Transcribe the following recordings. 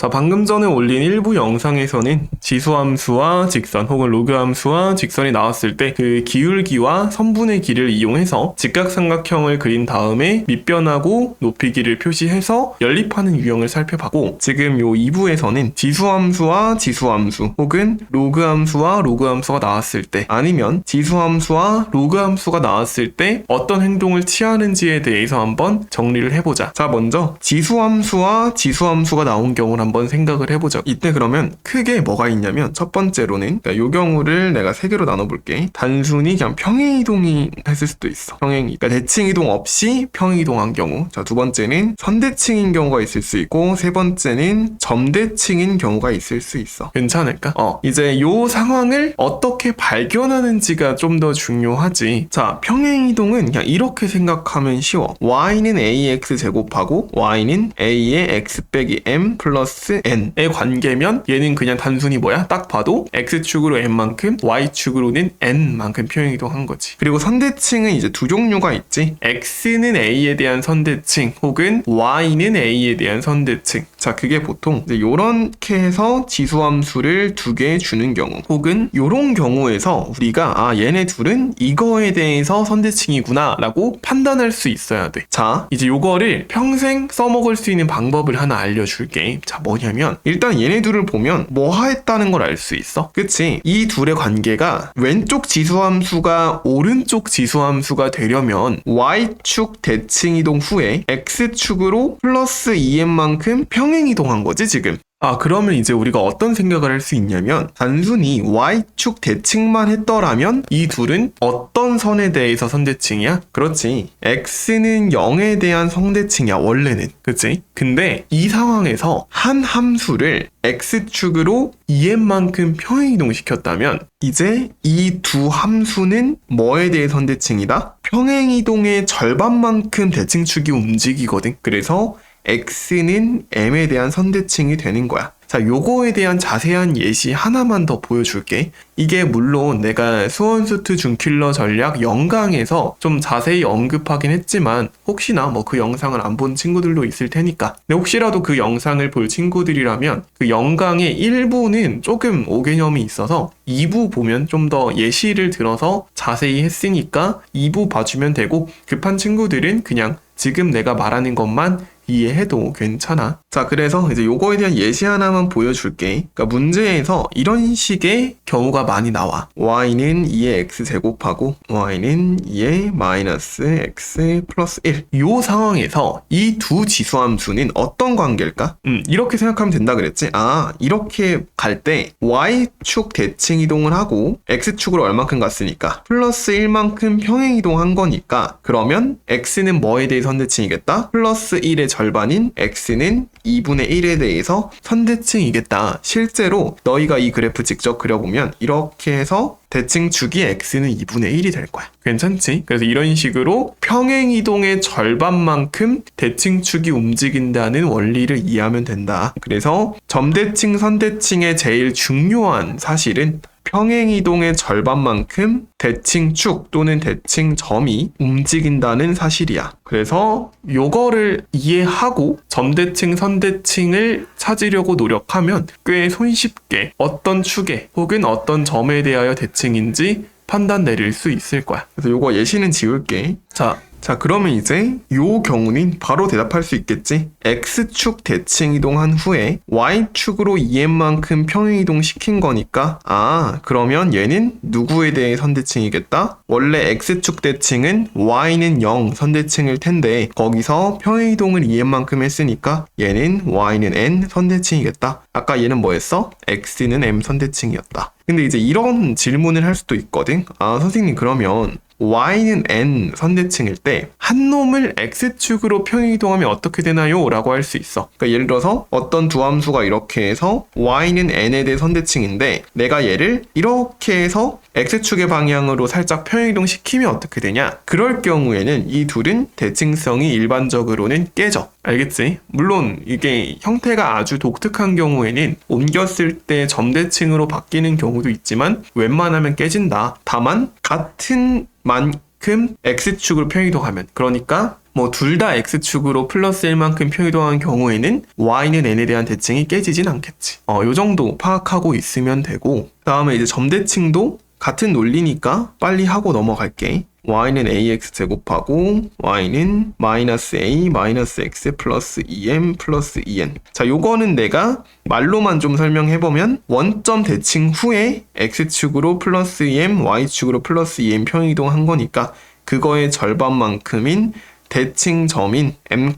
자, 방금 전에 올린 일부 영상에서는 지수함수와 직선 혹은 로그함수와 직선이 나왔을 때 그 기울기와 선분의 길을 이용해서 직각삼각형을 그린 다음에 밑변하고 높이기를 표시해서 연립하는 유형을 살펴봤고 지금 요 2부에서는 지수함수와 지수함수 혹은 로그함수와 로그함수가 나왔을 때 아니면 지수함수와 로그함수가 나왔을 때 어떤 행동을 취하는지에 대해서 한번 정리를 해보자. 자, 먼저 지수함수와 지수함수가 나온 경우를 한번 생각을 해보자. 이때 그러면 크게 뭐가 있냐면 첫 번째로는 그러니까 요 경우를 내가 세 개로 나눠볼게. 단순히 그냥 평행이동이 했을 수도 있어. 평행이. 그러니까 대칭이동 없이 평행이동한 경우. 자, 두 번째는 선대칭인 경우가 있을 수 있고 세 번째는 점대칭인 경우가 있을 수 있어. 괜찮을까? 어, 이제 요 상황을 어떻게 발견하는지가 좀 더 중요하지. 자, 평행이동은 그냥 이렇게 생각하면 쉬워. y는 ax 제곱하고 y는 a의 x 빼기 m 플러스 n의 관계면 얘는 그냥 단순히 뭐야? 딱 봐도 x축으로 n만큼 y축으로는 n만큼 평행이동한 거지. 그리고 선대칭은 이제 두 종류가 있지. x는 a에 대한 선대칭 혹은 y는 a에 대한 선대칭. 자, 그게 보통 이제 요렇게 해서 지수함수를 두 개 주는 경우 혹은 요런 경우에서 우리가 아 얘네 둘은 이거에 대해서 선대칭이구나 라고 판단할 수 있어야 돼. 자, 이제 요거를 평생 써먹을 수 있는 방법을 하나 알려줄게. 자, 뭐 냐면 일단 얘네 둘을 보면 뭐 했다는 걸 알 수 있어. 그치? 이 둘의 관계가 왼쪽 지수함수가 오른쪽 지수함수가 되려면 y축 대칭 이동 후에 x축으로 플러스 2m만큼 평행 이동한 거지 지금. 아, 그러면 이제 우리가 어떤 생각을 할 수 있냐면, 단순히 Y축 대칭만 했더라면, 이 둘은 어떤 선에 대해서 선대칭이야? 그렇지. X는 0에 대한 선대칭이야, 원래는. 그치? 근데 이 상황에서 한 함수를 X축으로 2m만큼 평행이동시켰다면, 이제 이 두 함수는 뭐에 대해 선대칭이다? 평행이동의 절반만큼 대칭축이 움직이거든. 그래서 x는 m에 대한 선대칭이 되는 거야. 자, 요거에 대한 자세한 예시 하나만 더 보여줄게. 이게 물론 내가 수원수트 준킬러 전략 영강에서 좀 자세히 언급하긴 했지만 혹시나 뭐 그 영상을 안 본 친구들도 있을 테니까. 근데 혹시라도 그 영상을 볼 친구들이라면 그 영강의 일부는 조금 오개념이 있어서 2부 보면 좀 더 예시를 들어서 자세히 했으니까 2부 봐주면 되고 급한 친구들은 그냥 지금 내가 말하는 것만 이해해도 괜찮아. 자, 그래서 이제 요거에 대한 예시 하나만 보여줄게. 그러니까 문제에서 이런 식의 경우가 많이 나와. y는 2의 x 제곱하고 y는 2의 마이너스 x 플러스 1. 요 상황에서 이 두 지수함수는 어떤 관계일까? 음, 이렇게 생각하면 된다 그랬지? 아, 이렇게 갈 때 y축 대칭 이동을 하고 x축으로 얼만큼 갔으니까 플러스 1만큼 평행 이동한 거니까 그러면 x는 뭐에 대해 선대칭이겠다? 플러스 1의 절반인 x는 2분의 1에 대해서 선대칭이겠다. 실제로 너희가 이 그래프 직접 그려보면 이렇게 해서 대칭 주기 x는 2분의 1이 될 거야. 괜찮지? 그래서 이런 식으로 평행 이동의 절반만큼 대칭 축이 움직인다는 원리를 이해하면 된다. 그래서 점대칭, 선대칭의 제일 중요한 사실은 평행이동의 절반만큼 대칭축 또는 대칭점이 움직인다는 사실이야. 그래서 요거를 이해하고 점대칭, 선대칭을 찾으려고 노력하면 꽤 손쉽게 어떤 축에 혹은 어떤 점에 대하여 대칭인지 판단 내릴 수 있을 거야. 그래서 요거 예시는 지울게. 자, 자, 그러면 이제 요 경우는 바로 대답할 수 있겠지? X축 대칭 이동한 후에 Y축으로 2m만큼 평행 이동 시킨 거니까 아, 그러면 얘는 누구에 대해 선대칭이겠다? 원래 X축 대칭은 Y는 0 선대칭일 텐데 거기서 평행 이동을 2m만큼 했으니까 얘는 Y는 N 선대칭이겠다. 아까 얘는 뭐였어? X는 M 선대칭이었다. 근데 이제 이런 질문을 할 수도 있거든. 아, 선생님 그러면 y는 n 선대칭일 때 한 놈을 x축으로 평행이동하면 어떻게 되나요? 라고 할 수 있어. 그러니까 예를 들어서 어떤 두 함수가 이렇게 해서 y는 n에 대해 선대칭인데 내가 얘를 이렇게 해서 x축의 방향으로 살짝 평행이동 시키면 어떻게 되냐? 그럴 경우에는 이 둘은 대칭성이 일반적으로는 깨져. 알겠지? 물론 이게 형태가 아주 독특한 경우에는 옮겼을 때 점대칭으로 바뀌는 경우도 있지만 웬만하면 깨진다. 다만 같은 만큼 x축으로 평행이동하면 그러니까 뭐 둘 다 x축으로 플러스 1만큼 표이동한 경우에는 y는 n에 대한 대칭이 깨지진 않겠지. 어, 요 정도 파악하고 있으면 되고 다음에 이제 점대칭도 같은 논리니까 빨리 하고 넘어갈게. Y는 ax 제곱하고 y는 마이너스 a 마이너스 x 플러스 2m 플러스 2n 자 요거는 내가 말로만 좀 설명해보면 원점 대칭 후에 x축으로 플러스 2m y축으로 플러스 2m 평이동한 거니까 그거의 절반만큼인 대칭 점인 m,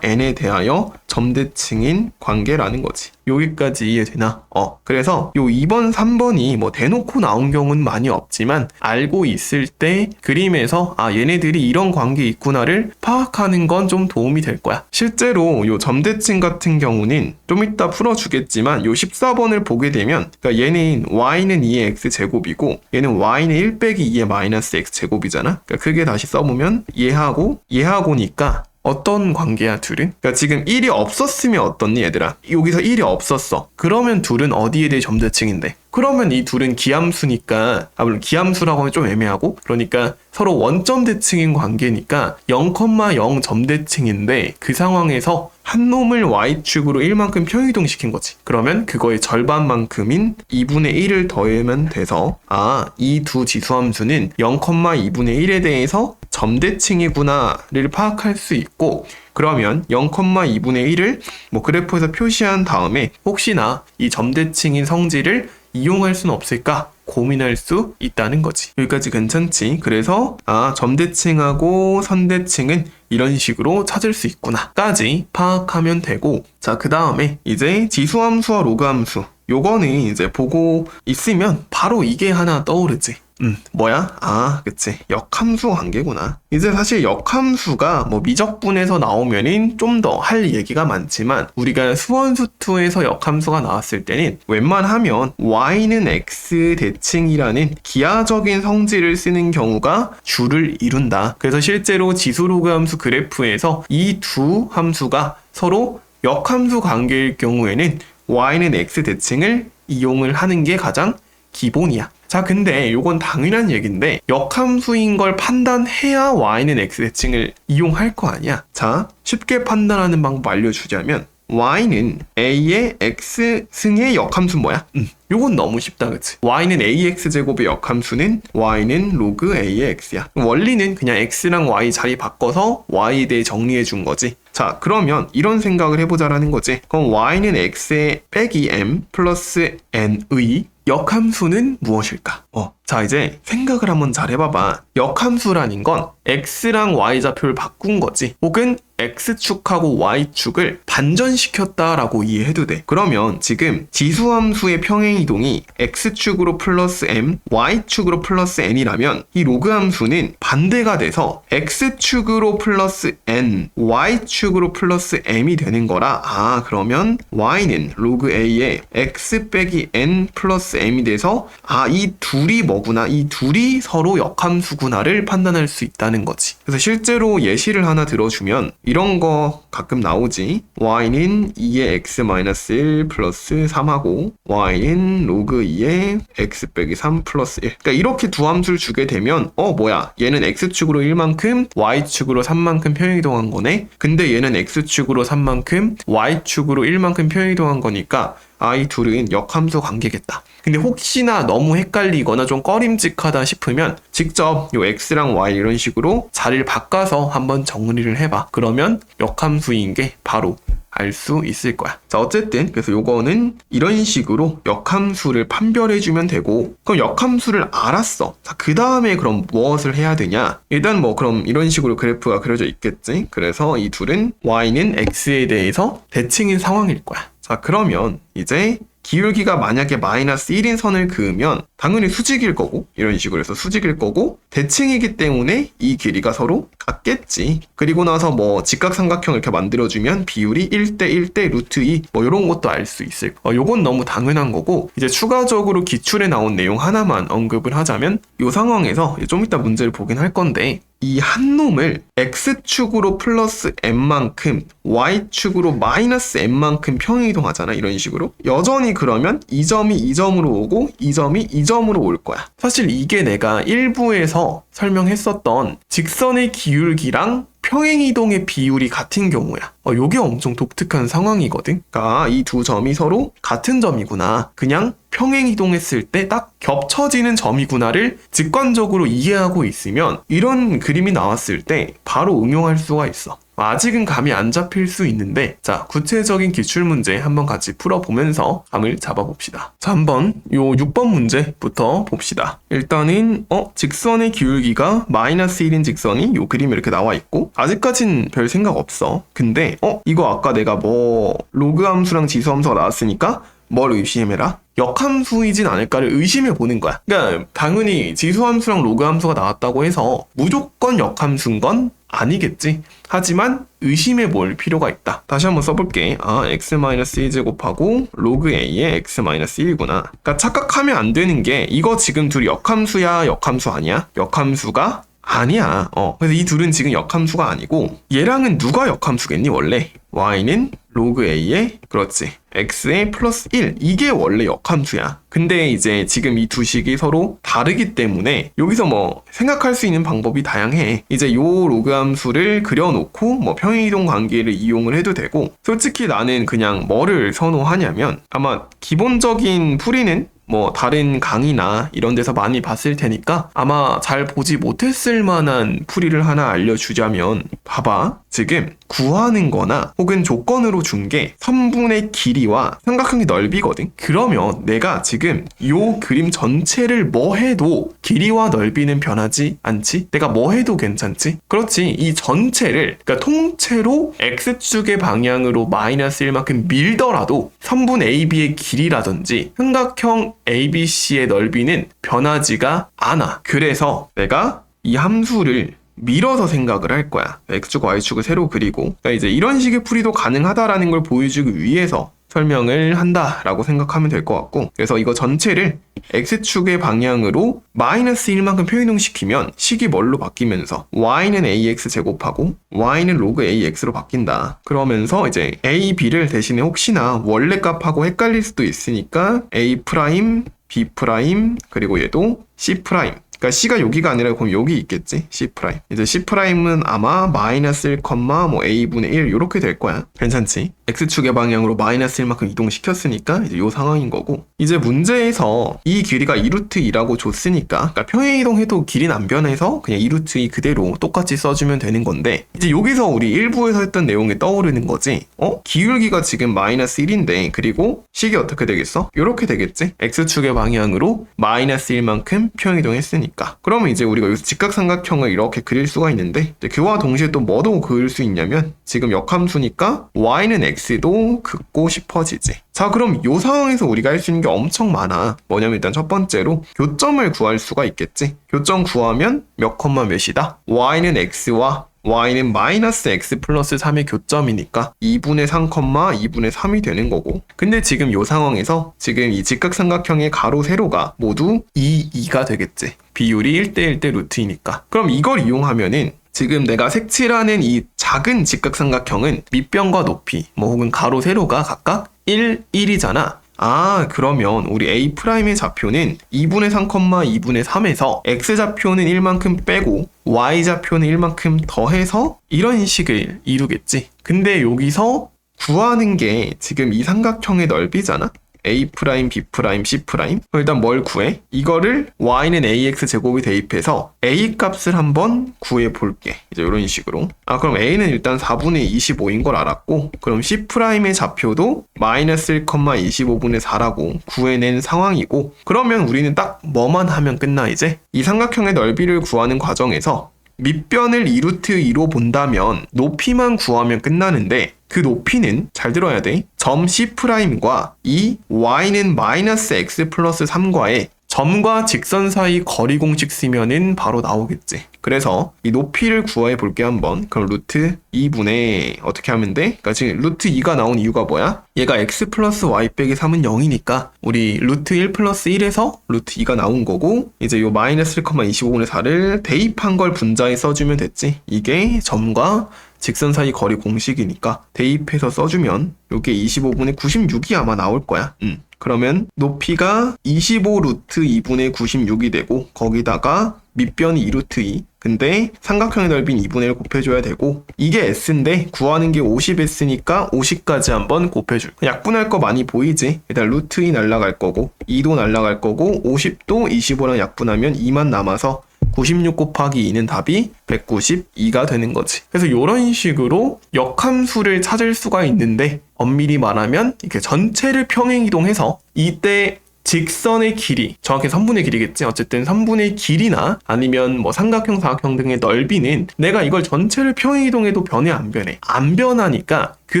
n에 대하여 점대칭인 관계라는 거지. 여기까지 이해되나? 어. 그래서 요 2번, 3번이 뭐 대놓고 나온 경우는 많이 없지만 알고 있을 때 그림에서 아 얘네들이 이런 관계 있구나를 파악하는 건 좀 도움이 될 거야. 실제로 요 점대칭 같은 경우는 좀 이따 풀어주겠지만 요 14번을 보게 되면 그러니까 얘는 y는 2의 x 제곱이고 얘는 y는 1 빼기 2의 마이너스 x 제곱이잖아. 그러니까 크게 다시 써보면 얘하고 얘하고니까 어떤 관계야 둘은? 그러니까 지금 1이 없었으면 어떻니 얘들아? 여기서 1이 없었어. 그러면 둘은 어디에 대해 점대칭인데? 그러면 이 둘은 기함수니까 아 물론 기함수라고 하면 좀 애매하고 그러니까 서로 원점 대칭인 관계니까 0,0 점대칭인데 그 상황에서 한 놈을 y축으로 1만큼 평이동 시킨 거지. 그러면 그거의 절반만큼인 2분의 1을 더하면 돼서 아, 이 두 지수함수는 0,2분의 1에 대해서 점대칭이구나를 파악할 수 있고 그러면 0,2분의 1을 뭐 그래프에서 표시한 다음에 혹시나 이 점대칭인 성질을 이용할 수는 없을까 고민할 수 있다는 거지. 여기까지 괜찮지? 그래서 아 점대칭하고 선대칭은 이런 식으로 찾을 수 있구나까지 파악하면 되고 자 그 다음에 이제 지수함수와 로그함수 요거는 이제 보고 있으면 바로 이게 하나 떠오르지. 음, 뭐야? 아, 그치. 역함수 관계구나. 이제 사실 역함수가 뭐 미적분에서 나오면은 좀 더 할 얘기가 많지만 우리가 수원수투에서 역함수가 나왔을 때는 웬만하면 y는 x 대칭이라는 기하적인 성질을 쓰는 경우가 주를 이룬다. 그래서 실제로 지수로그 함수 그래프에서 이 두 함수가 서로 역함수 관계일 경우에는 y는 x 대칭을 이용을 하는 게 가장 기본이야. 자, 근데 요건 당연한 얘기인데 역함수인 걸 판단해야 y는 x 대칭을 이용할 거 아니야. 자, 쉽게 판단하는 방법 알려주자면 y는 a의 x 승의 역함수 뭐야? 음, 요건 너무 쉽다, 그치? y는 ax 제곱의 역함수는 y는 로그 a의 x야. 원리는 그냥 x랑 y 자리 바꿔서 y에 대해 정리해 준 거지. 자, 그러면 이런 생각을 해보자라는 거지. 그럼 y는 x의 빼기 m 플러스 n의 역함수는 무엇일까? 어, 자 이제 생각을 한번 잘 해봐봐. 역함수라는 건 x랑 y 좌표를 바꾼 거지. 혹은 x축하고 y축을 반전시켰다라고 이해해도 돼. 그러면 지금 지수함수의 평행이동이 x축으로 플러스 m, y축으로 플러스 n이라면 이 로그함수는 반대가 돼서 x축으로 플러스 n, y축으로 플러스 m이 되는 거라 아 그러면 y는 로그 a의 x 빼기 n 플러스 m이 돼서 아 이 둘이 뭐 구나 이 둘이 서로 역함수구나를 판단할 수 있다는 거지. 그래서 실제로 예시를 하나 들어주면 이런 거 가끔 나오지. y는 2의 x-1 플러스 3하고 y는 로그 2의 x 빼기 3 플러스 1. 그러니까 이렇게 두 함수를 주게 되면 어 뭐야 얘는 x축으로 1만큼 y축으로 3만큼 평이동한 거네. 근데 얘는 x축으로 3만큼 y축으로 1만큼 평이동한 거니까 아, 이 둘은 역함수 관계겠다. 근데 혹시나 너무 헷갈리거나 좀 꺼림직하다 싶으면 직접 요 x랑 y 이런 식으로 자리를 바꿔서 한번 정리를 해봐. 그러면 역함수인 게 바로 알수 있을 거야. 자, 어쨌든 그래서 요거는 이런 식으로 역함수를 판별해 주면 되고 그럼 역함수를 알았어. 자, 그 다음에 그럼 무엇을 해야 되냐? 일단 뭐 그럼 이런 식으로 그래프가 그려져 있겠지. 그래서 이 둘은 y는 x에 대해서 대칭인 상황일 거야. 자, 그러면 이제 기울기가 만약에 마이너스 1인 선을 그으면 당연히 수직일 거고 이런 식으로 해서 수직일 거고 대칭이기 때문에 이 길이가 서로 같겠지. 그리고 나서 뭐 직각삼각형 이렇게 만들어주면 비율이 1대 1대 루트 2 뭐 이런 것도 알 수 있을 어, 요건 너무 당연한 거고 이제 추가적으로 기출에 나온 내용 하나만 언급을 하자면 이 상황에서 좀 이따 문제를 보긴 할 건데 이 한 놈을 x축으로 플러스 m만큼 y축으로 마이너스 m만큼 평행이동하잖아 이런 식으로. 여전히 그러면 이 점이 이 점으로 오고 이 점이 이 점으로 올 거야. 사실 이게 내가 일부에서 설명했었던 직선의 기울기랑 평행이동의 비율이 같은 경우야. 어, 요게 엄청 독특한 상황이거든. 그러니까 이 두 점이 서로 같은 점이구나. 그냥 평행이동했을 때 딱 겹쳐지는 점이구나를 직관적으로 이해하고 있으면 이런 그림이 나왔을 때 바로 응용할 수가 있어. 아직은 감이 안 잡힐 수 있는데 자 구체적인 기출 문제 한번 같이 풀어보면서 감을 잡아봅시다. 자 한번 요 6번 문제부터 봅시다. 일단은 어 직선의 기울기가 마이너스 1인 직선이 요 그림에 이렇게 나와 있고 아직까진 별 생각 없어. 근데 어 이거 아까 내가 뭐 로그 함수랑 지수 함수가 나왔으니까 뭘 의심해라? 역함수이진 않을까를 의심해 보는 거야. 그러니까 당연히 지수함수랑 로그함수가 나왔다고 해서 무조건 역함수인 건 아니겠지. 하지만 의심해 볼 필요가 있다. 다시 한번 써볼게. 아, x-1 곱하고 로그 a의 x-1이구나. 그러니까 착각하면 안 되는 게 이거 지금 둘이 역함수야, 역함수 아니야? 역함수가 아니야. 어. 그래서 이 둘은 지금 역함수가 아니고 얘랑은 누가 역함수겠니 원래? y는 로그 a의 그렇지 x의 플러스 1 이게 원래 역함수야. 근데 이제 지금 이 두 식이 서로 다르기 때문에 여기서 뭐 생각할 수 있는 방법이 다양해. 이제 요 로그 함수를 그려놓고 뭐 평행이동 관계를 이용을 해도 되고 솔직히 나는 그냥 뭐를 선호하냐면 아마 기본적인 풀이는 뭐 다른 강의나 이런 데서 많이 봤을 테니까 아마 잘 보지 못했을 만한 풀이를 하나 알려주자면 봐봐. 지금 구하는 거나 혹은 조건으로 준 게 선분의 길이와 삼각형의 넓이거든? 그러면 내가 지금 요 그림 전체를 뭐 해도 길이와 넓이는 변하지 않지? 내가 뭐 해도 괜찮지? 그렇지. 이 전체를 그러니까 통째로 x축의 방향으로 마이너스 1만큼 밀더라도 선분 AB의 길이라든지 삼각형 ABC의 넓이는 변하지가 않아. 그래서 내가 이 함수를 밀어서 생각을 할 거야. x축, y축을 새로 그리고. 그러니까 이제 이런 식의 풀이도 가능하다라는 걸 보여주기 위해서 설명을 한다라고 생각하면 될 것 같고 그래서 이거 전체를 x축의 방향으로 마이너스 1만큼 표현동시키면 식이 뭘로 바뀌면서 y는 ax 제곱하고 y는 로그 ax로 바뀐다. 그러면서 이제 a, b를 대신에 혹시나 원래 값하고 헷갈릴 수도 있으니까 a 프라임, b 프라임 그리고 얘도 c 프라임 그러니까 C가 여기가 아니라 그럼 여기 있겠지 C 프라임 이제 C 프라임은 아마 마이너스 1, 뭐 A분의 1 이렇게 될 거야 괜찮지? X축의 방향으로 마이너스 1만큼 이동시켰으니까 이제 요 상황인 거고 이제 문제에서 이 길이가 2루트 2라고 줬으니까 그러니까 평행 이동해도 길이는 안 변해서 그냥 2루트 2 그대로 똑같이 써주면 되는 건데 이제 여기서 우리 일부에서 했던 내용이 떠오르는 거지 어? 기울기가 지금 마이너스 1인데 그리고 식이 어떻게 되겠어? 이렇게 되겠지? X축의 방향으로 마이너스 1만큼 평행 이동했으 니까 그러면 이제 우리가 여기서 직각삼각형을 이렇게 그릴 수가 있는데 그와 동시에 또 뭐도 그릴 수 있냐면 지금 역함수니까 Y는 X도 긋고 싶어지지. 자, 그럼 이 상황에서 우리가 할 수 있는 게 엄청 많아. 뭐냐면 일단 첫 번째로 교점을 구할 수가 있겠지. 교점 구하면 몇 콤마 몇이다? Y는 X와 y는 마이너스 x 플러스 3의 교점이니까 2분의 3, 2분의 3이 되는 거고. 근데 지금 이 상황에서 지금 이 직각삼각형의 가로 세로가 모두 2, 2가 되겠지. 비율이 1대 1 대 루트이니까. 그럼 이걸 이용하면은 지금 내가 색칠하는 이 작은 직각삼각형은 밑변과 높이, 뭐 혹은 가로, 세로가 각각 1, 1이잖아. 아, 그러면 우리 A'의 좌표는 2분의 3, 2분의 3에서 X좌표는 1만큼 빼고 Y좌표는 1만큼 더해서 이런 식을 이루겠지. 근데 여기서 구하는 게 지금 이 삼각형의 넓이잖아? A 프라임, b 프라임, c 프라임. 일단 뭘 구해? 이거를 y는 ax 제곱이 대입해서 a 값을 한번 구해 볼게. 이제 이런 식으로. 아 그럼 a는 일단 4분의 25인 걸 알았고, 그럼 c 프라임의 좌표도 마이너스 1, 25분의 4라고 구해낸 상황이고, 그러면 우리는 딱 뭐만 하면 끝나 이제? 이 삼각형의 넓이를 구하는 과정에서 밑변을 2루트 2로 본다면 높이만 구하면 끝나는데 그 높이는 잘 들어야 돼. 점 C'과 이 y는 마이너스 x 플러스 3과의 점과 직선 사이 거리 공식 쓰면은 바로 나오겠지. 그래서 이 높이를 구해 볼게 한번. 그럼 루트 2분의 어떻게 하면 돼? 그러니까 지금 루트 2가 나온 이유가 뭐야? 얘가 x 플러스 y 빼기 3은 0이니까 우리 루트 1 플러스 1에서 루트 2가 나온 거고 이제 요 마이너스 1,25분의 4를 대입한 걸 분자에 써주면 됐지. 이게 점과 직선 사이 거리 공식이니까 대입해서 써주면 요게 25분의 96이 아마 나올 거야. 음. 그러면 높이가 25 루트 2분의 96이 되고 거기다가 밑변이 2 루트 2. 근데 삼각형의 넓이는 2분의 1 곱해줘야 되고 이게 S인데 구하는 게 50S니까 50까지 한번 곱해줄. 약분할 거 많이 보이지? 일단 루트 2 날라갈 거고 2도 날라갈 거고 50도 25랑 약분하면 2만 남아서 96 곱하기 2는 답이 192가 되는 거지. 그래서 이런 식으로 역함수를 찾을 수가 있는데 엄밀히 말하면 이렇게 전체를 평행 이동해서 이때 직선의 길이, 정확히 3분의 길이겠지. 어쨌든 3분의 길이나 아니면 뭐 삼각형, 사각형 등의 넓이는 내가 이걸 전체를 평행 이동해도 변해 안 변해. 안 변하니까 그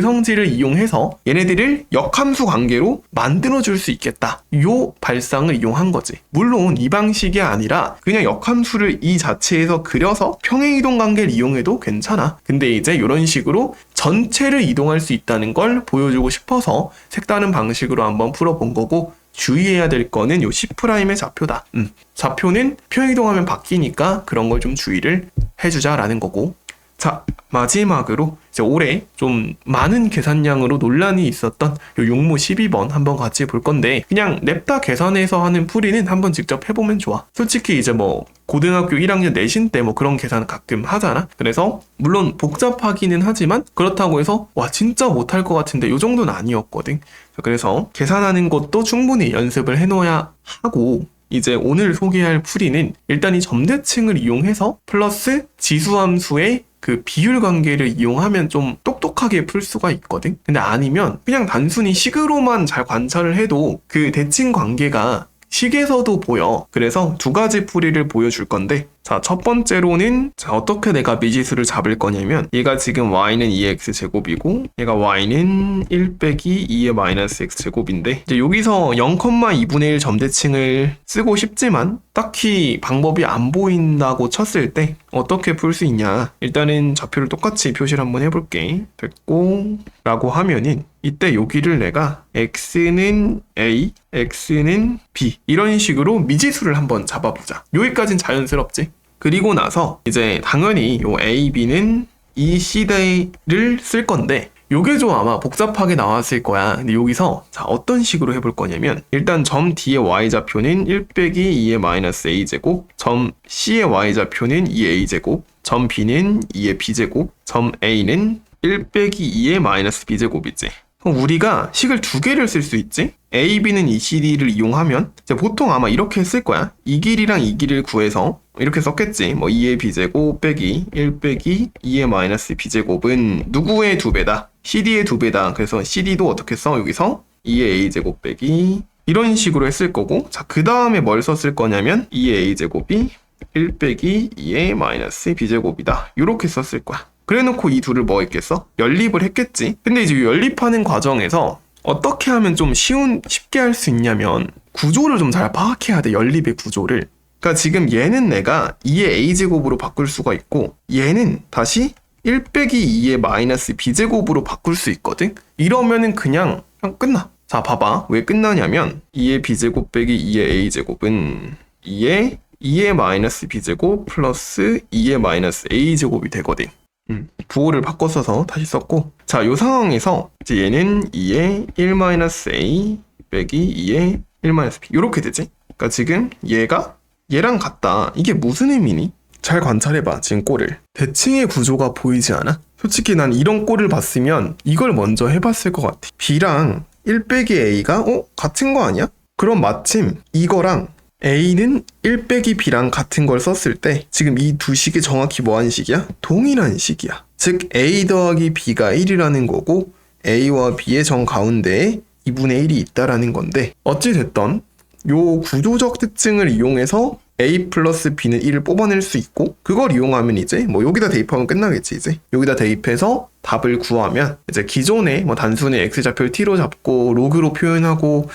성질을 이용해서 얘네들을 역함수 관계로 만들어 줄 수 있겠다. 요 발상을 이용한 거지. 물론 이 방식이 아니라 그냥 역함수를 이 자체에서 그려서 평행 이동 관계를 이용해도 괜찮아. 근데 이제 이런 식으로 전체를 이동할 수 있다는 걸 보여주고 싶어서 색다른 방식으로 한번 풀어본 거고 주의해야 될 거는 요 C'의 좌표다. 음, 좌표는 평이동하면 바뀌니까 그런 걸 좀 주의를 해주자라는 거고. 자, 마지막으로 이제 올해 좀 많은 계산량으로 논란이 있었던 요 용모 12번 한번 같이 볼 건데 그냥 냅다 계산해서 하는 풀이는 한번 직접 해보면 좋아. 솔직히 이제 뭐 고등학교 1학년 내신 때 뭐 그런 계산 가끔 하잖아. 그래서 물론 복잡하기는 하지만 그렇다고 해서 와 진짜 못할 것 같은데 요 정도는 아니었거든. 그래서 계산하는 것도 충분히 연습을 해놓아야 하고 이제 오늘 소개할 풀이는 일단 이 점대칭을 이용해서 플러스 지수함수의 그 비율 관계를 이용하면 좀 똑똑하게 풀 수가 있거든. 근데 아니면 그냥 단순히 식으로만 잘 관찰을 해도 그 대칭 관계가 식에서도 보여. 그래서 두 가지 풀이를 보여줄 건데 자, 첫 번째로는 자, 어떻게 내가 미지수를 잡을 거냐면 얘가 지금 y는 2x 제곱이고 얘가 y는 1 빼기 2의 마이너스 x 제곱인데 이제 여기서 0,2분의 1 점대칭을 쓰고 싶지만 딱히 방법이 안 보인다고 쳤을 때 어떻게 풀 수 있냐? 일단은 좌표를 똑같이 표시를 한번 해볼게. 됐고 라고 하면은 이때 여기를 내가 x는 a, x는 b 이런 식으로 미지수를 한번 잡아보자. 여기까진 자연스럽지 그리고 나서 이제 당연히 요 A, B는 이 시대를 쓸 건데 요게 좀 아마 복잡하게 나왔을 거야. 근데 여기서 자 어떤 식으로 해볼 거냐면 일단 점 D의 y좌표는 1 빼기 2의 마이너스 a제곱 점 C의 y좌표는 2a제곱 점 B는 2의 b제곱 점 A는 1 빼기 2의 마이너스 b제곱이지. 그럼 우리가 식을 두 개를 쓸 수 있지? A, B는 이 CD를 이용하면 보통 아마 이렇게 쓸 거야. 이 길이랑 이 길이를 구해서 이렇게 썼겠지. 뭐 2의 b제곱 빼기 1 빼기 2의 마이너스 b제곱은 누구의 두 배다? CD의 두 배다. 그래서 CD도 어떻게 써? 여기서 2의 a제곱 빼기 이런 식으로 했을 거고 자 그 다음에 뭘 썼을 거냐면 2의 a제곱이 1 빼기 2의 마이너스 b제곱이다. 이렇게 썼을 거야. 그래 놓고 이 둘을 뭐 했겠어? 연립을 했겠지. 근데 이제 연립하는 과정에서 어떻게 하면 좀 쉬운, 쉽게 할 수 있냐면 구조를 좀 잘 파악해야 돼, 연립의 구조를. 그러니까 지금 얘는 내가 2의 a제곱으로 바꿀 수가 있고 얘는 다시 1 빼기 2의 마이너스 b제곱으로 바꿀 수 있거든? 이러면은 그냥, 그냥 끝나. 자, 봐봐. 왜 끝나냐면 2의 b제곱 빼기 2의 a제곱은 2의 2의 마이너스 b제곱 플러스 2의 마이너스 a제곱이 되거든. 음, 부호를 바꿔 써서 다시 썼고 자, 이 상황에서 이제 얘는 2의 1-a 빼기 2의 1-b 이렇게 되지? 그러니까 지금 얘가 얘랑 같다. 이게 무슨 의미니? 잘 관찰해봐, 지금 꼴을. 대칭의 구조가 보이지 않아? 솔직히 난 이런 꼴을 봤으면 이걸 먼저 해봤을 것 같아. b랑 1 빼기 a가 어? 같은 거 아니야? 그럼 마침 이거랑 A는 1 빼기 B랑 같은 걸 썼을 때 지금 이 두 식이 정확히 뭐하는 식이야? 동일한 식이야. 즉 A 더하기 B가 1이라는 거고 A와 B의 정 가운데에 2분의 1이 있다라는 건데 어찌 됐던 요 구조적 특징을 이용해서 A 플러스 B는 1을 뽑아낼 수 있고 그걸 이용하면 이제 뭐 여기다 대입하면 끝나겠지 이제 여기다 대입해서 답을 구하면 이제 기존에 뭐 단순히 x좌표를 t로 잡고 로그로 표현하고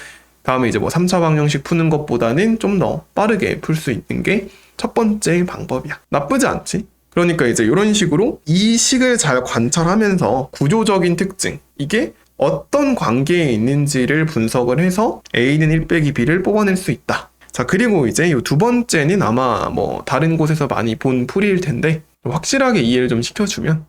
다음에 이제 뭐 3차 방정식 푸는 것보다는 좀 더 빠르게 풀 수 있는 게 첫 번째 방법이야. 나쁘지 않지? 그러니까 이제 이런 식으로 이 식을 잘 관찰하면서 구조적인 특징, 이게 어떤 관계에 있는지를 분석을 해서 A는 1 빼기 B를 뽑아낼 수 있다. 자, 그리고 이제 이 두 번째는 아마 뭐 다른 곳에서 많이 본 풀이일 텐데 확실하게 이해를 좀 시켜주면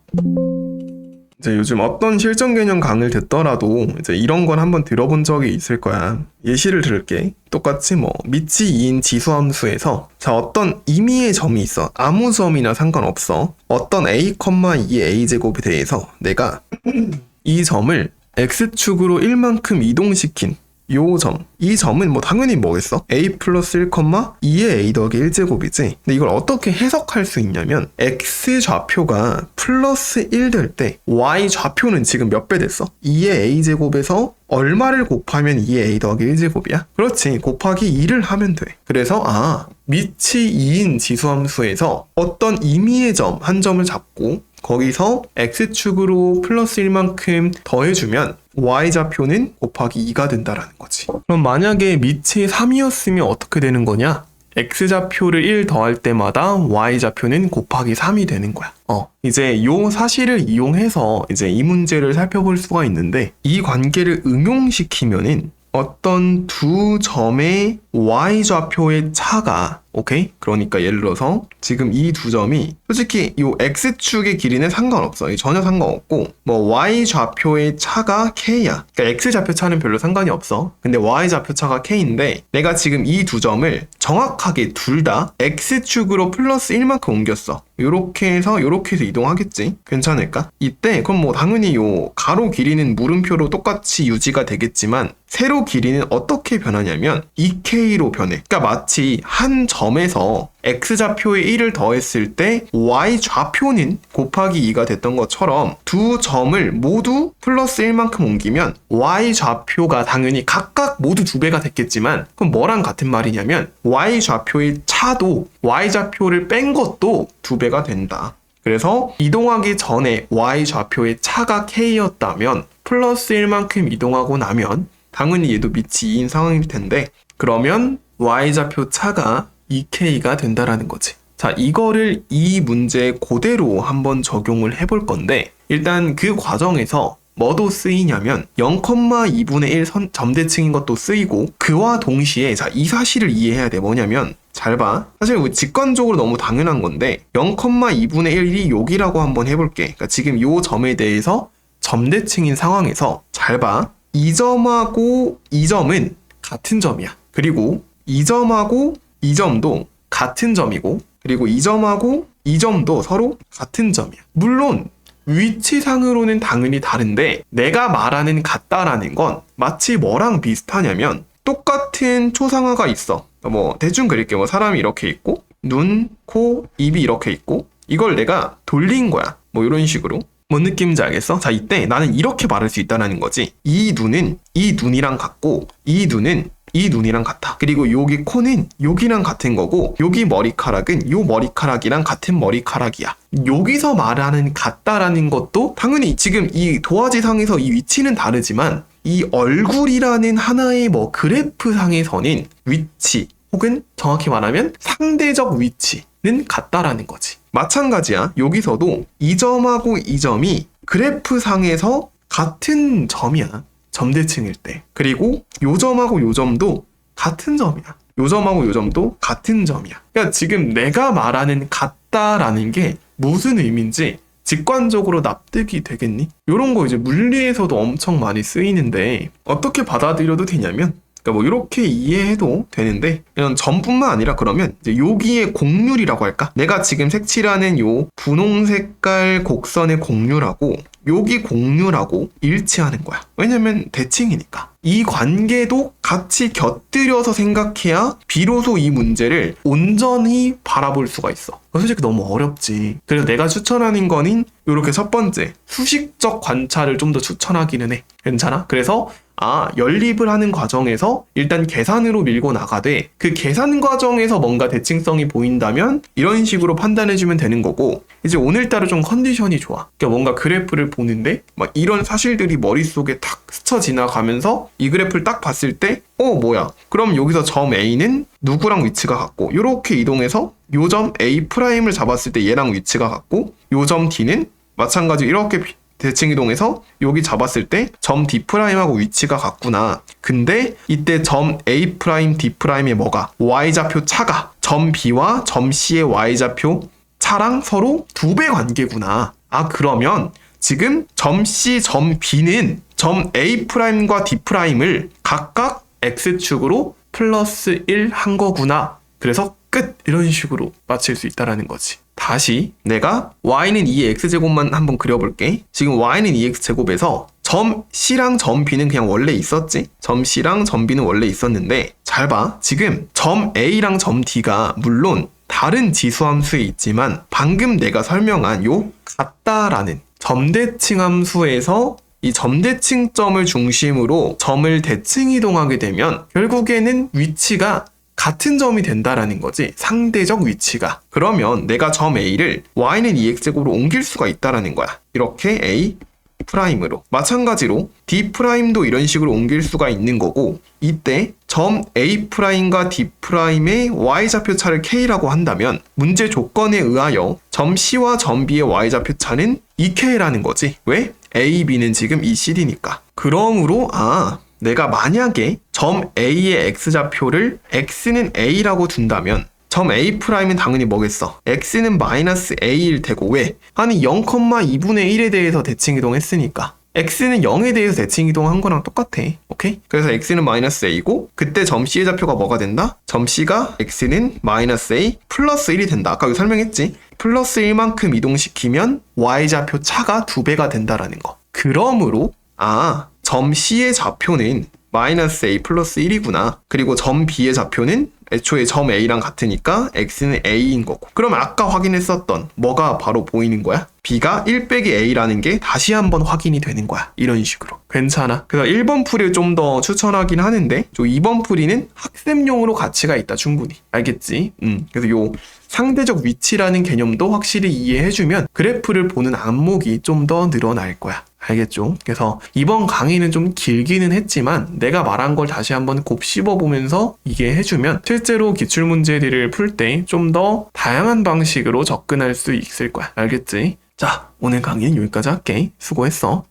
이제 요즘 어떤 실전 개념 강의를 듣더라도 이제 이런 건 한번 들어본 적이 있을 거야. 예시를 들을게. 똑같이 뭐 밑이 2인 지수함수에서 자 어떤 임의의 점이 있어. 아무 점이나 상관없어. 어떤 a, 2의 a 제곱에 대해서 내가 이 점을 x축으로 1만큼 이동시킨 요 점. 이 점은 뭐 당연히 뭐겠어? a 플러스 1, 2의 a 더하기 1제곱이지. 근데 이걸 어떻게 해석할 수 있냐면 x 좌표가 플러스 1 될 때 y 좌표는 지금 몇 배 됐어? 2의 a 제곱에서 얼마를 곱하면 2의 a 더하기 1제곱이야? 그렇지. 곱하기 2를 하면 돼. 그래서 아 밑이 2인 지수함수에서 어떤 임의의 점 한 점을 잡고 거기서 x축으로 플러스 1만큼 더해주면 y좌표는 곱하기 2가 된다라는 거지. 그럼 만약에 밑이 3이었으면 어떻게 되는 거냐? x좌표를 1 더할 때마다 y좌표는 곱하기 3이 되는 거야. 어, 이제 요 사실을 이용해서 이제 이 문제를 살펴볼 수가 있는데 이 관계를 응용시키면은 어떤 두 점의 y좌표의 차가 오케이? 그러니까 예를 들어서 지금 이 두 점이 솔직히 이 x축의 길이는 상관없어. 전혀 상관없고 뭐 y좌표의 차가 k야. 그러니까 x좌표 차는 별로 상관이 없어. 근데 y좌표 차가 k인데 내가 지금 이 두 점을 정확하게 둘 다 x축으로 플러스 1만큼 옮겼어. 요렇게 해서 요렇게 해서 이동하겠지. 괜찮을까? 이때 그럼 뭐 당연히 요 가로 길이는 물음표로 똑같이 유지가 되겠지만 세로 길이는 어떻게 변하냐면 2k 로 변해. 그러니까 마치 한 점에서 x좌표에 1을 더했을 때 y좌표는 곱하기 2가 됐던 것처럼 두 점을 모두 플러스 1만큼 옮기면 y좌표가 당연히 각각 모두 두 배가 됐겠지만 그럼 뭐랑 같은 말이냐면 y좌표의 차도 y좌표를 뺀 것도 두 배가 된다. 그래서 이동하기 전에 y좌표의 차가 k였다면 플러스 1만큼 이동하고 나면 당연히 얘도 밑이 2인 상황일 텐데 그러면 y좌표 차가 2k가 된다라는 거지. 자, 이거를 이 문제 그대로 한번 적용을 해볼 건데 일단 그 과정에서 뭐도 쓰이냐면 0,2분의 1 선, 점대칭인 것도 쓰이고 그와 동시에 자, 이 사실을 이해해야 돼. 뭐냐면 잘 봐. 사실 직관적으로 너무 당연한 건데 0,2분의 1이 여기라고 한번 해볼게. 그러니까 지금 요 점에 대해서 점대칭인 상황에서 잘 봐. 이 점하고 이 점은 같은 점이야. 그리고 이 점하고 이 점도 같은 점이고 그리고 이 점하고 이 점도 서로 같은 점이야. 물론 위치상으로는 당연히 다른데 내가 말하는 같다라는 건 마치 뭐랑 비슷하냐면 똑같은 초상화가 있어. 뭐 대충 그릴게 뭐 사람이 이렇게 있고 눈, 코, 입이 이렇게 있고 이걸 내가 돌린 거야. 뭐 이런 식으로. 뭔 느낌인지 알겠어? 자, 이때 나는 이렇게 말할 수 있다는 거지. 이 눈은 이 눈이랑 같고, 이 눈은 이 눈이랑 같아. 그리고 여기 코는 여기랑 같은 거고, 여기 머리카락은 요 머리카락이랑 같은 머리카락이야. 여기서 말하는 같다라는 것도 당연히 지금 이 도화지상에서 이 위치는 다르지만, 이 얼굴이라는 하나의 뭐 그래프 상에서는 위치, 혹은 정확히 말하면 상대적 위치는 같다라는 거지. 마찬가지야. 여기서도 이 점하고 이 점이 그래프상에서 같은 점이야. 점대칭일 때. 그리고 요 점하고 요 점도 같은 점이야. 요 점하고 요 점도 같은 점이야. 그러니까 지금 내가 말하는 같다라는 게 무슨 의미인지 직관적으로 납득이 되겠니? 이런 거 이제 물리에서도 엄청 많이 쓰이는데 어떻게 받아들여도 되냐면 그러니까 뭐 이렇게 이해해도 되는데 이런 점뿐만 아니라 그러면 이제 여기에 곡률이라고 할까? 내가 지금 색칠하는 요 분홍 색깔 곡선의 곡률하고 여기 곡률하고 일치하는 거야. 왜냐면 대칭이니까. 이 관계도 같이 곁들여서 생각해야 비로소 이 문제를 온전히 바라볼 수가 있어. 솔직히 너무 어렵지. 그래서 내가 추천하는 거는 이렇게 첫 번째 수식적 관찰을 좀 더 추천하기는 해. 괜찮아? 그래서 아, 연립을 하는 과정에서 일단 계산으로 밀고 나가되 그 계산 과정에서 뭔가 대칭성이 보인다면 이런 식으로 판단해주면 되는 거고 이제 오늘따라 좀 컨디션이 좋아. 그러니까 뭔가 그래프를 보는데 막 이런 사실들이 머릿속에 탁 스쳐 지나가면서 이 그래프를 딱 봤을 때 어, 뭐야. 그럼 여기서 점 A는 누구랑 위치가 같고 이렇게 이동해서 요 점 A 프라임을 잡았을 때 얘랑 위치가 같고 요 점 D는 마찬가지로 이렇게 대칭 이동해서 여기 잡았을 때 점 D 프라임하고 위치가 같구나. 근데 이때 점 A 프라임 D 프라임의 뭐가 Y 좌표 차가 점 B와 점 C의 Y 좌표 차랑 서로 두 배 관계구나. 아 그러면 지금 점 C, 점 B는 점 A 프라임과 D 프라임을 각각 x축으로 플러스 1 한 거구나. 그래서 끝 이런 식으로 맞힐 수 있다라는 거지. 다시 내가 y는 2의 x제곱만 한번 그려볼게. 지금 y는 2x제곱에서 점 C랑 점 B는 그냥 원래 있었지? 점 C랑 점 B는 원래 있었는데 잘 봐. 지금 점 A랑 점 D가 물론 다른 지수함수에 있지만 방금 내가 설명한 요 같다라는 점대칭 함수에서 이 점대칭점을 중심으로 점을 대칭 이동하게 되면 결국에는 위치가 같은 점이 된다라는 거지. 상대적 위치가. 그러면 내가 점 A를 y는 2x제곱으로 옮길 수가 있다라는 거야. 이렇게 A 프라임으로. 마찬가지로 D 프라임도 이런 식으로 옮길 수가 있는 거고 이때 점 A 프라임과 D 프라임의 y 좌표 차를 K라고 한다면 문제 조건에 의하여 점 C와 점 B의 y 좌표 차는 2K라는 거지 왜? A, B는 지금 이 CD니까 그러므로 아 내가 만약에 점 A의 x좌표를 x는 A라고 둔다면 점 A 프라임은 당연히 뭐겠어? x는 마이너스 A일 테고 왜? 아니 0,2분의 1에 대해서 대칭 이동했으니까 x는 0에 대해서 대칭 이동한 거랑 똑같아. 오케이? 그래서 x는 마이너스 a고 그때 점 c의 좌표가 뭐가 된다? 점 c가 x는 마이너스 a 플러스 1이 된다. 아까 설명했지? 플러스 1만큼 이동시키면 y 좌표 차가 두 배가 된다라는 거. 그러므로 아, 점 c의 좌표는 마이너스 a 플러스 1이구나. 그리고 점 b의 좌표는 애초에 점 a랑 같으니까 x는 a인 거고. 그럼 아까 확인했었던 뭐가 바로 보이는 거야? b가 1 빼기 a라는 게 다시 한번 확인이 되는 거야. 이런 식으로. 괜찮아. 그래서 1번 풀이를 좀 더 추천하긴 하는데 저 2번 풀이는 학습용으로 가치가 있다. 충분히. 알겠지? 음. 그래서 요 상대적 위치라는 개념도 확실히 이해해주면 그래프를 보는 안목이 좀 더 늘어날 거야. 알겠죠? 그래서 이번 강의는 좀 길기는 했지만 내가 말한 걸 다시 한번 곱 씹어 보면서 이게 해주면 실제로 기출문제들을 풀 때 좀 더 다양한 방식으로 접근할 수 있을 거야. 알겠지? 자, 오늘 강의는 여기까지 할게. 수고했어.